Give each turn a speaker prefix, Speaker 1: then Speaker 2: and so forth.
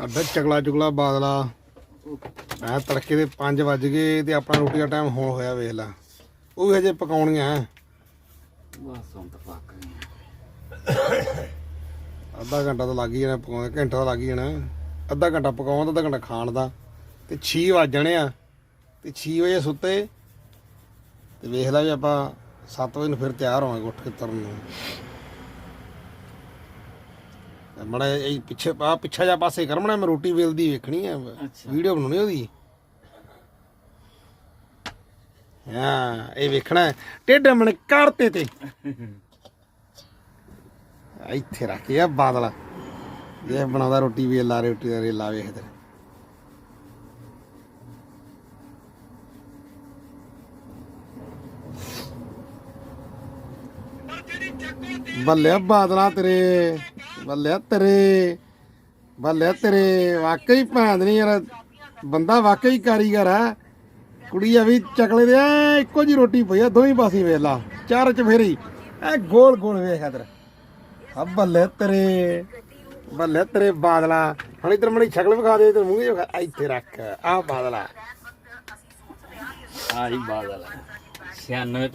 Speaker 1: ਸਾਡਾ ਚਗਲਾ ਚੁਗਲਾ ਬਾਦਲਾ। ਮੈਂ ਤੜਕੇ ਦੇ 5 ਵੱਜ ਗਏ ਤੇ ਆਪਣਾ ਰੋਟੀ ਦਾ ਟਾਈਮ ਹੋਣ ਹੋਇਆ ਵੇਖ ਲਾ। ਉਹ ਵੀ ਹਜੇ ਪਕਾਉਣੀਆਂ ਐ।
Speaker 2: ਬਸ ਹੁਣ ਤਾਂ ਪੱਕ ਗਈਆਂ
Speaker 1: ਅੱਧਾ ਘੰਟਾ ਤਾਂ ਲੱਗ ਹੀ ਜਾਣਾ ਪਕਾਉਣ ਘੰਟਾ ਤਾਂ ਲੱਗ ਹੀ ਜਾਣਾ। ਅੱਧਾ ਘੰਟਾ ਪਕਾਉਣ ਦਾ ਅੱਧਾ ਘੰਟਾ ਖਾਣ ਦਾ। ਤੇ 6 ਵੱਜ ਜਾਣੇ ਆ। ਤੇ 6 ਵਜੇ ਸੁੱਤੇ। ਤੇ ਵੇਖ ਲੈ ਵੀ ਆਪਾਂ 7 ਵਜੇ ਨੂੰ ਫਿਰ ਤਿਆਰ ਹੋਵਾਂਗੇ ਉੱਠ ਕੇ ਤੁਰਨ ਨੂੰ। ਮੜਾ ਇਹ ਪਿੱਛੇ ਆ ਪਿੱਛਾ ਜਾ ਪਾਸੇ ਕਰਮਣਾ ਮੈਂ ਰੋਟੀ ਵੇਲਦੀ ਵੇਖਣੀ ਆ। ਵੀਡੀਓ ਬਣਾਉਣੀ ਉਹਦੀ। ਹਾਂ ਇਹ ਵੇਖਣਾ। ਟੇਢੇ ਮਣ ਕਰਤੇ ਤੇ ਇੱਥੇ ਰੱਖਿਆ ਬਾਦਲ। ਇਹ ਬਣਾਉਂਦਾ ਰੋਟੀ ਵੇਲਾ ਰੋਟੀ ਦਾ ਰੇਲਾ ਵੇਖ ਤੇ ਬੱਲੇ ਬਾਦਲਾ ਤੇਰੇ। ਬੱਲੇ ਤੇਰੇ ਬੱਲੇ ਤੇਰੇ ਵਾਕਈ ਭੈਣ ਨਹੀਂ ਯਾਰ ਬੰਦਾ ਵਾਕਈ ਕਾਰੀਗਰ ਆ ਕੁੜੀ ਆ ਵੀ ਚਕਲੇ ਦੇ ਐਂ ਇੱਕੋ ਜੀ ਰੋਟੀ ਪਈ ਆ ਦੋਵੇਂ ਪਾਸੇ ਵੇਖ ਲਾ ਚਾਰ ਚ ਐ ਗੋਲ ਗੋਲ ਵੇਖ ਇਧਰ। ਆ ਬੱਲੇ ਤੇਰੇ ਬੱਲੇ ਤੇਰੇ ਬਾਦਲਾ ਹੁਣ ਇਧਰ ਮਣੀ ਸ਼ਕਲ ਵਿਖਾ ਦੇ ਤੇ ਮੂੰਹ ਵਿਖਾ, ਇੱਥੇ ਰੱਖ ਆ ਬਾਦਲਾ।
Speaker 2: ਆ ਜੀ 96